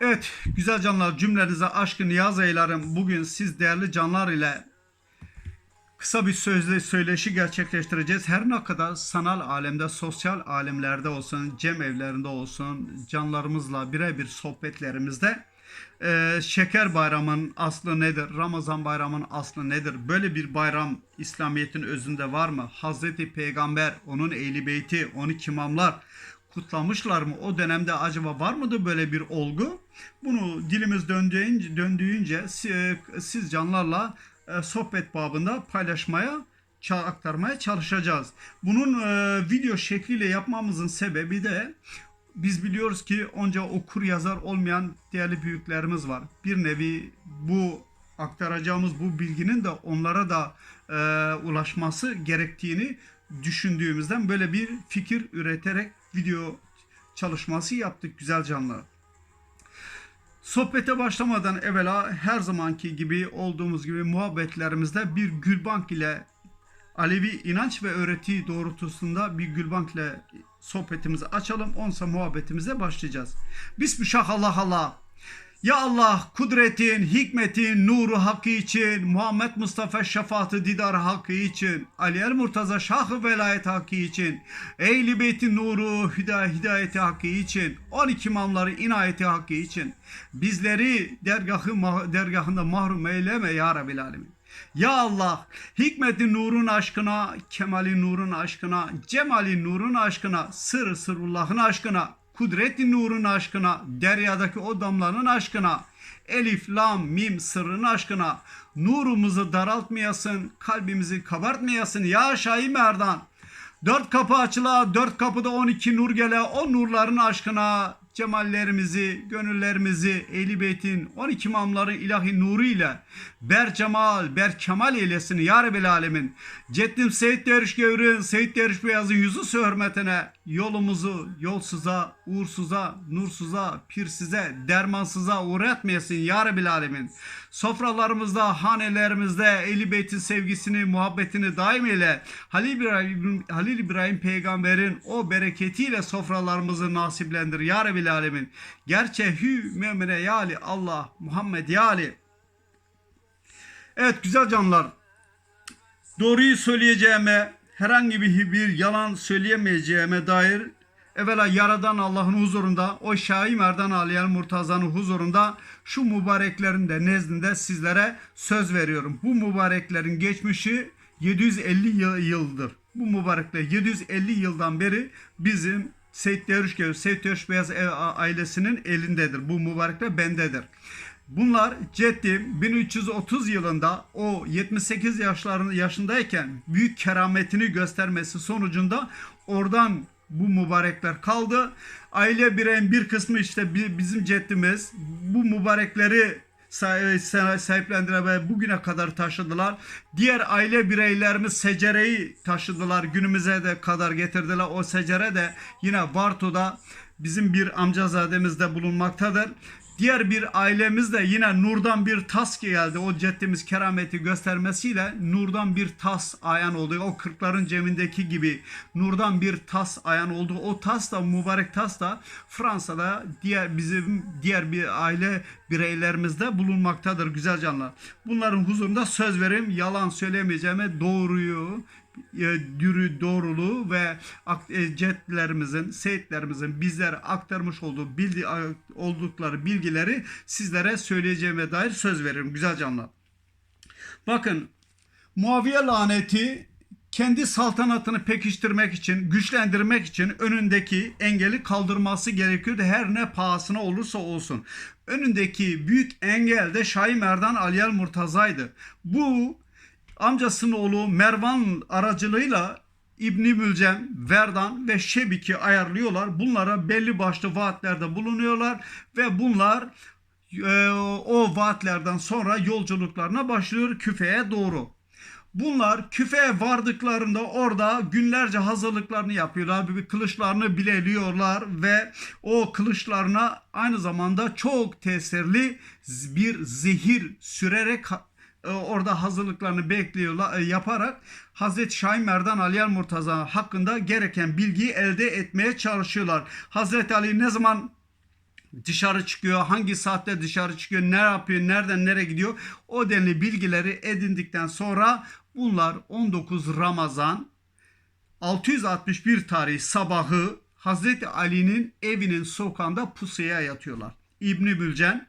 Evet güzel canlar cümlenize aşkı niyaz eylerim. Bugün siz değerli canlar ile kısa bir sözle söyleşi gerçekleştireceğiz. Her ne kadar sanal alemde, sosyal alemlerde olsun, cem evlerinde olsun, canlarımızla birebir sohbetlerimizde e, şeker bayramının aslı nedir? Ramazan bayramının aslı nedir? Böyle bir bayram İslamiyet'in özünde var mı? Hazreti Peygamber, onun ehli beyti, 12 imamlar kutlamışlar mı? O dönemde acaba var mıydı böyle bir olgu? Bunu dilimiz döndüğünce, döndüğünce si- siz canlarla e, sohbet babında paylaşmaya aktarmaya çalışacağız. Bunun e, video şekliyle yapmamızın sebebi de biz biliyoruz ki onca okur yazar olmayan değerli büyüklerimiz var. Bir nevi bu aktaracağımız bu bilginin de onlara da e, ulaşması gerektiğini düşündüğümüzden böyle bir fikir üreterek video çalışması yaptık güzel canlar. Sohbete başlamadan evvela her zamanki gibi olduğumuz gibi muhabbetlerimizde bir gülbank ile Alevi inanç ve öğreti doğrultusunda bir gülbank ile sohbetimizi açalım. Onsa muhabbetimize başlayacağız. Bismillah Allah Allah. Ya Allah kudretin, hikmetin, nuru hakkı için, Muhammed Mustafa şefaatı didar hakkı için, Ali el Murtaza şahı velayet hakkı için, Ehli Beyt'in nuru hidayet, hidayeti hakkı için, 12 imamları inayeti hakkı için, bizleri dergahı, dergahında mahrum eyleme ya Rabbil Alemin. Ya Allah, hikmetin nurun aşkına, kemalin nurun aşkına, cemalin nurun aşkına, sır sırrullahın aşkına, kudretin nurun aşkına, deryadaki o damlanın aşkına, elif, lam, mim sırrın aşkına, nurumuzu daraltmayasın, kalbimizi kabartmayasın ya Şahi Merdan. Dört kapı açıla, dört kapıda 12 nur gele, o nurların aşkına cemallerimizi, gönüllerimizi Ehli Beyt'in 12 imamların ilahi nuru ile ber cemal, ber kemal eylesin ya Rabbil Alemin. Ceddim Seyit Derviş Gevrin, Seyit Derviş Beyaz'ın yüzü hürmetine yolumuzu yolsuza, uğursuza, nursuza, pirsize, dermansıza uğratmayasın ya Rabbil Alemin. Sofralarımızda, hanelerimizde Ehli Beyt'in sevgisini, muhabbetini daim eyle. Halil İbrahim, Halil İbrahim peygamberin o bereketiyle sofralarımızı nasiplendir ya Rabbil Alemin. Gerçehü mümine yali Allah Muhammed yali. Evet güzel canlar. Doğruyu söyleyeceğime, herhangi bir, bir yalan söyleyemeyeceğime dair evvela Yaradan Allah'ın huzurunda, o Şahi Merdan Aliyel Murtaza'nın huzurunda şu mübareklerin de nezdinde sizlere söz veriyorum. Bu mübareklerin geçmişi 750 yıl- yıldır. Bu mübarekler 750 yıldan beri bizim Seyit Derviş Gevri, Seyit Derviş Beyaz ailesinin elindedir. Bu mübarekler bendedir. Bunlar Ceddim 1330 yılında o 78 yaşlarında yaşındayken büyük kerametini göstermesi sonucunda oradan bu mübarekler kaldı. Aile bireyin bir kısmı işte bi- bizim ceddimiz bu mübarekleri sah- sah- sahiplendiler ve bugüne kadar taşıdılar. Diğer aile bireylerimiz secereyi taşıdılar. Günümüze de kadar getirdiler. O secere de yine Varto'da bizim bir amcazademizde bulunmaktadır. Diğer bir ailemiz de yine nurdan bir tas geldi. O ceddimiz kerameti göstermesiyle nurdan bir tas ayan oldu. O kırkların cemindeki gibi nurdan bir tas ayan oldu. O tas da mübarek tas da Fransa'da diğer bizim diğer bir aile bireylerimizde bulunmaktadır güzel canlar. Bunların huzurunda söz vereyim yalan söylemeyeceğime doğruyu dürü doğruluğu ve e, cetlerimizin, seyitlerimizin bizlere aktarmış olduğu bildi oldukları bilgileri sizlere söyleyeceğime dair söz veririm güzel canlar. Bakın Muaviye laneti kendi saltanatını pekiştirmek için, güçlendirmek için önündeki engeli kaldırması gerekiyordu her ne pahasına olursa olsun. Önündeki büyük engel de Şahi Merdan Aliyel Murtaza'ydı. Bu amcasının oğlu Mervan aracılığıyla İbni Mülcem, Verdan ve Şebik'i ayarlıyorlar. Bunlara belli başlı vaatlerde bulunuyorlar ve bunlar e, o vaatlerden sonra yolculuklarına başlıyor Küfe'ye doğru. Bunlar küfeye vardıklarında orada günlerce hazırlıklarını yapıyorlar. Kılıçlarını bileliyorlar ve o kılıçlarına aynı zamanda çok tesirli bir zehir sürerek orada hazırlıklarını bekliyorlar e, yaparak Hazreti Şahin Merdan Aliyel Murtaza hakkında gereken bilgiyi elde etmeye çalışıyorlar. Hazreti Ali ne zaman dışarı çıkıyor, hangi saatte dışarı çıkıyor, ne yapıyor, nereden nereye gidiyor. O denli bilgileri edindikten sonra bunlar 19 Ramazan 661 tarih sabahı Hazreti Ali'nin evinin sokağında pusuya yatıyorlar. İbni Bülcen,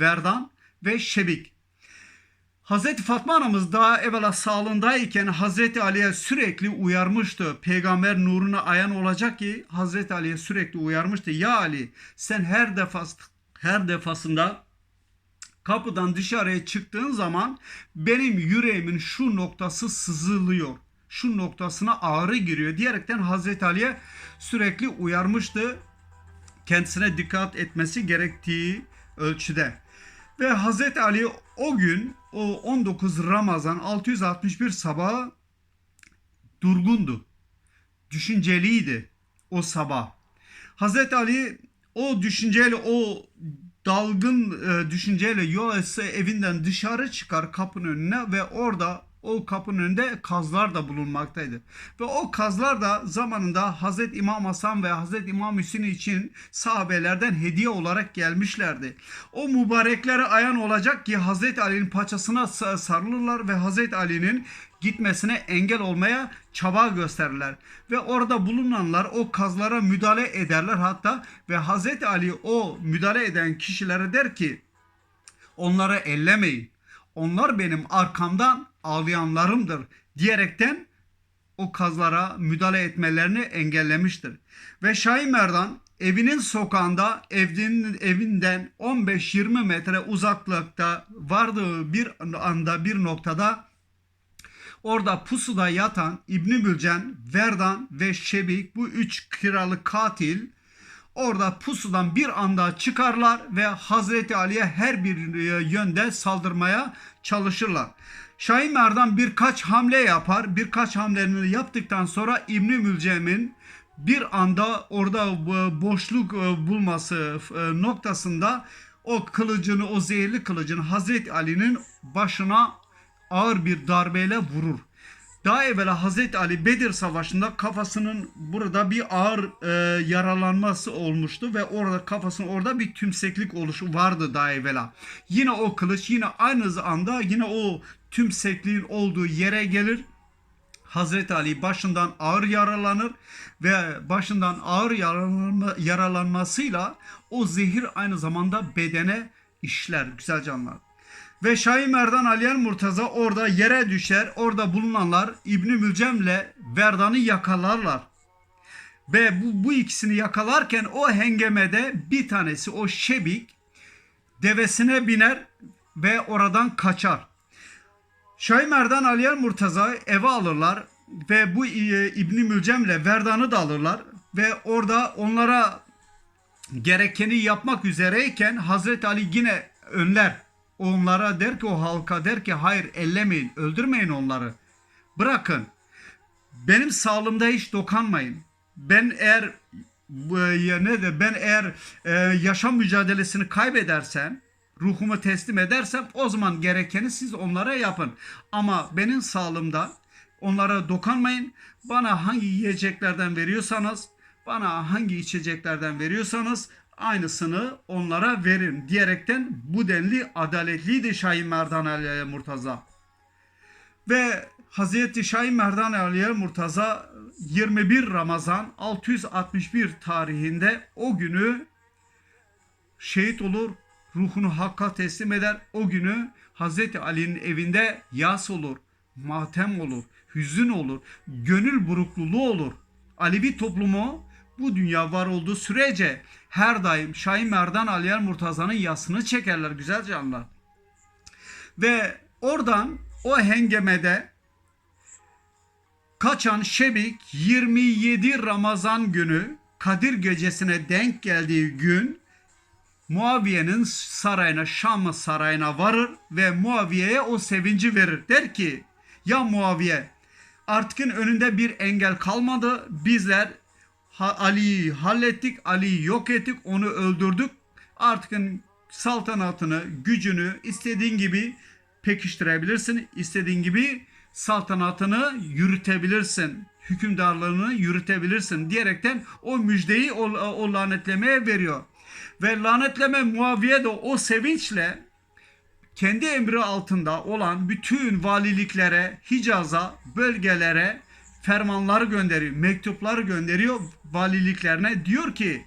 Verdan ve Şebik. Hazreti Fatma anamız daha evvela sağlığındayken Hazreti Ali'ye sürekli uyarmıştı. Peygamber nuruna ayan olacak ki Hazreti Ali'ye sürekli uyarmıştı. Ya Ali sen her defas her defasında kapıdan dışarıya çıktığın zaman benim yüreğimin şu noktası sızılıyor. Şu noktasına ağrı giriyor diyerekten Hazreti Ali'ye sürekli uyarmıştı. Kendisine dikkat etmesi gerektiği ölçüde. Ve Hazreti Ali o gün o 19 Ramazan 661 sabah durgundu. Düşünceliydi o sabah. Hazreti Ali o düşünceyle o dalgın e, düşünceyle etse evinden dışarı çıkar kapının önüne ve orada o kapının önünde kazlar da bulunmaktaydı. Ve o kazlar da zamanında Hazreti İmam Hasan ve Hazreti İmam Hüseyin için sahabelerden hediye olarak gelmişlerdi. O mübareklere ayan olacak ki Hazreti Ali'nin paçasına sarılırlar ve Hazreti Ali'nin gitmesine engel olmaya çaba gösterirler. Ve orada bulunanlar o kazlara müdahale ederler hatta ve Hazreti Ali o müdahale eden kişilere der ki onları ellemeyin. Onlar benim arkamdan ağlayanlarımdır diyerekten o kazlara müdahale etmelerini engellemiştir. Ve Şahin Merdan evinin sokağında evinin, evinden 15-20 metre uzaklıkta vardığı bir anda bir noktada orada pusuda yatan İbni Bülcen, Verdan ve Şebik bu üç kiralık katil orada pusudan bir anda çıkarlar ve Hazreti Ali'ye her bir yönde saldırmaya çalışırlar. Şahin Merdan birkaç hamle yapar. Birkaç hamlelerini yaptıktan sonra İbni Mülcem'in bir anda orada boşluk bulması noktasında o kılıcını, o zehirli kılıcını Hazreti Ali'nin başına ağır bir darbeyle vurur. Daha evvela Hazreti Ali Bedir Savaşı'nda kafasının burada bir ağır e, yaralanması olmuştu ve orada kafasının orada bir tümseklik oluşu vardı daha evvela. Yine o kılıç yine aynı anda yine o tümsekliğin olduğu yere gelir. Hazreti Ali başından ağır yaralanır ve başından ağır yaralanma, yaralanmasıyla o zehir aynı zamanda bedene işler güzel canlar. Ve Şahin Merdan Aliyen Murtaza orada yere düşer. Orada bulunanlar İbni Mülcem'le Verdan'ı yakalarlar. Ve bu, bu ikisini yakalarken o hengemede bir tanesi o Şebik devesine biner ve oradan kaçar. Şahin Merdan Aliyen Murtaza eve alırlar ve bu e, İbni Mülcem'le Verdan'ı da alırlar ve orada onlara gerekeni yapmak üzereyken Hazreti Ali yine önler onlara der ki o halka der ki hayır ellemeyin, öldürmeyin onları. Bırakın. Benim sağlığımda hiç dokanmayın. Ben eğer ya ne de ben eğer e, yaşam mücadelesini kaybedersem, ruhumu teslim edersem o zaman gerekeni siz onlara yapın. Ama benim sağlığımda onlara dokanmayın. Bana hangi yiyeceklerden veriyorsanız, bana hangi içeceklerden veriyorsanız aynısını onlara verin diyerekten bu denli adaletliydi Şahin Merdan Ali'ye Murtaza. Ve Hazreti Şahin Merdan Ali'ye Murtaza 21 Ramazan 661 tarihinde o günü şehit olur, ruhunu Hakk'a teslim eder. O günü Hazreti Ali'nin evinde yas olur, matem olur, hüzün olur, gönül burukluluğu olur. Alevi toplumu bu dünya var olduğu sürece her daim Şahin Merdan Aliyer Murtaza'nın yasını çekerler güzel canlar. Ve oradan o hengemede kaçan Şebik 27 Ramazan günü Kadir gecesine denk geldiği gün Muaviye'nin sarayına Şam sarayına varır ve Muaviye'ye o sevinci verir. Der ki ya Muaviye artık önünde bir engel kalmadı. Bizler Ali'yi hallettik, Ali'yi yok ettik, onu öldürdük. Artık saltanatını, gücünü istediğin gibi pekiştirebilirsin. istediğin gibi saltanatını yürütebilirsin. Hükümdarlığını yürütebilirsin diyerekten o müjdeyi o, o lanetlemeye veriyor. Ve lanetleme Muaviye de o sevinçle kendi emri altında olan bütün valiliklere, Hicaz'a, bölgelere fermanlar gönderiyor, mektuplar gönderiyor valiliklerine. Diyor ki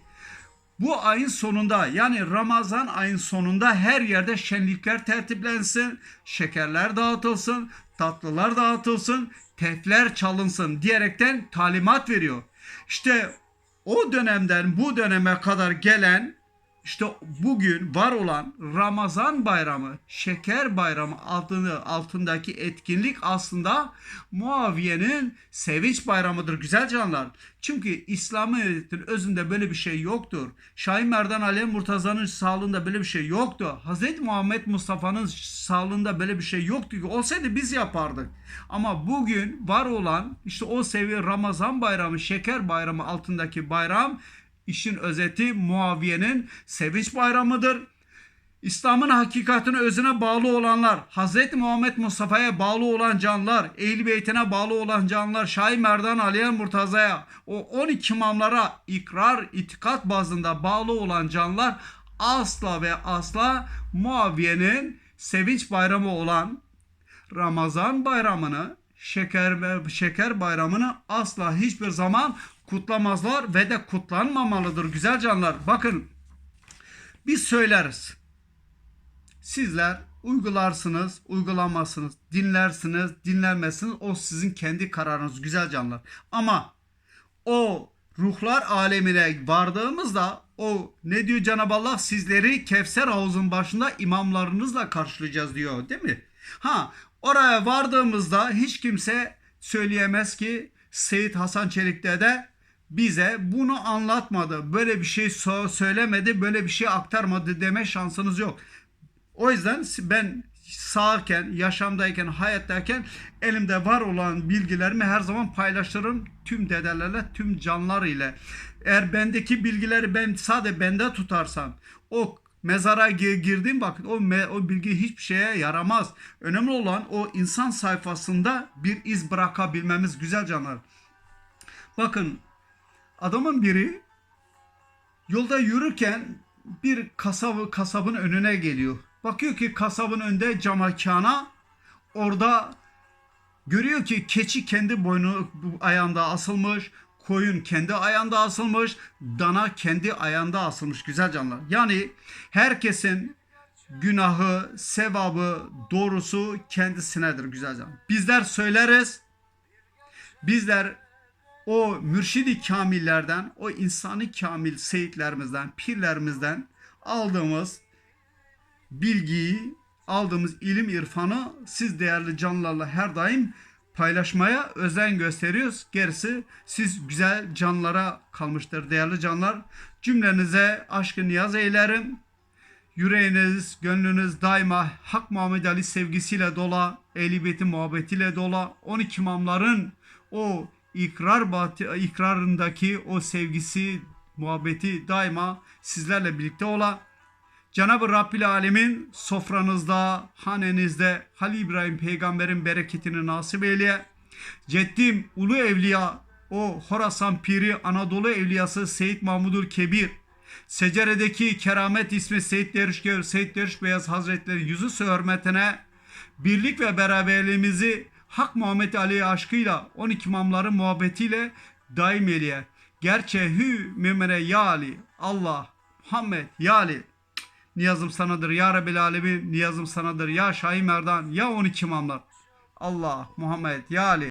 bu ayın sonunda yani Ramazan ayın sonunda her yerde şenlikler tertiplensin, şekerler dağıtılsın, tatlılar dağıtılsın, tefler çalınsın diyerekten talimat veriyor. İşte o dönemden bu döneme kadar gelen işte bugün var olan Ramazan bayramı, şeker bayramı adını altındaki etkinlik aslında Muaviye'nin sevinç bayramıdır güzel canlar. Çünkü İslamiyet'in özünde böyle bir şey yoktur. Şahin Merdan Ali Murtaza'nın sağlığında böyle bir şey yoktu. Hz. Muhammed Mustafa'nın sağlığında böyle bir şey yoktu ki olsaydı biz yapardık. Ama bugün var olan işte o seviye Ramazan bayramı, şeker bayramı altındaki bayram işin özeti Muaviye'nin sevinç bayramıdır. İslam'ın hakikatine özüne bağlı olanlar, Hz. Muhammed Mustafa'ya bağlı olan canlar, Ehl Beytine bağlı olan canlar, Şahi Merdan Aliye Murtaza'ya, o 12 imamlara ikrar, itikat bazında bağlı olan canlar asla ve asla Muaviye'nin sevinç bayramı olan Ramazan bayramını, şeker şeker bayramını asla hiçbir zaman kutlamazlar ve de kutlanmamalıdır güzel canlar. Bakın biz söyleriz. Sizler uygularsınız, uygulamazsınız, dinlersiniz, dinlenmezsiniz. O sizin kendi kararınız güzel canlar. Ama o ruhlar alemine vardığımızda o ne diyor Cenab-ı Allah sizleri Kevser havuzun başında imamlarınızla karşılayacağız diyor değil mi? Ha oraya vardığımızda hiç kimse söyleyemez ki Seyit Hasan Çelik'te de bize bunu anlatmadı. Böyle bir şey söylemedi, böyle bir şey aktarmadı deme şansınız yok. O yüzden ben sağken, yaşamdayken, hayattayken elimde var olan bilgilerimi her zaman paylaşırım tüm dedelerle, tüm canlar ile. Eğer bendeki bilgileri ben sadece bende tutarsam o mezara gi- girdiğim vakit o, me- o bilgi hiçbir şeye yaramaz. Önemli olan o insan sayfasında bir iz bırakabilmemiz güzel canlar. Bakın adamın biri yolda yürürken bir kasabı kasabın önüne geliyor. Bakıyor ki kasabın önünde camakana orada görüyor ki keçi kendi boynu ayağında asılmış, koyun kendi ayağında asılmış, dana kendi ayağında asılmış güzel canlar. Yani herkesin günahı, sevabı, doğrusu kendisinedir güzel canlar. Bizler söyleriz. Bizler o mürşidi kamillerden, o insani kamil seyitlerimizden, pirlerimizden aldığımız bilgiyi, aldığımız ilim irfanı siz değerli canlılarla her daim paylaşmaya özen gösteriyoruz. Gerisi siz güzel canlara kalmıştır değerli canlar. Cümlenize aşkı niyaz eylerim. Yüreğiniz, gönlünüz daima Hak Muhammed Ali sevgisiyle dola, Ehl-i Beyt'in muhabbetiyle dola. 12 imamların o ikrar batı, ikrarındaki o sevgisi, muhabbeti daima sizlerle birlikte ola. Cenab-ı Rabbil Alemin sofranızda, hanenizde Halil İbrahim peygamberin bereketini nasip eyle. Ceddim Ulu Evliya, o Horasan Piri Anadolu Evliyası Seyit Mahmudul Kebir, Secere'deki keramet ismi Seyit Derviş, Seyit Derviş Beyaz Hazretleri yüzü hürmetine birlik ve beraberliğimizi Hak Muhammed Ali aşkıyla 12 imamların muhabbetiyle daim eyleye. Gerçe hü mümine ya Ali, Allah, Muhammed ya Ali. Niyazım sanadır ya Rabbil Alemin, niyazım sanadır ya Şahi Merdan, ya 12 imamlar. Allah, Muhammed, ya Ali.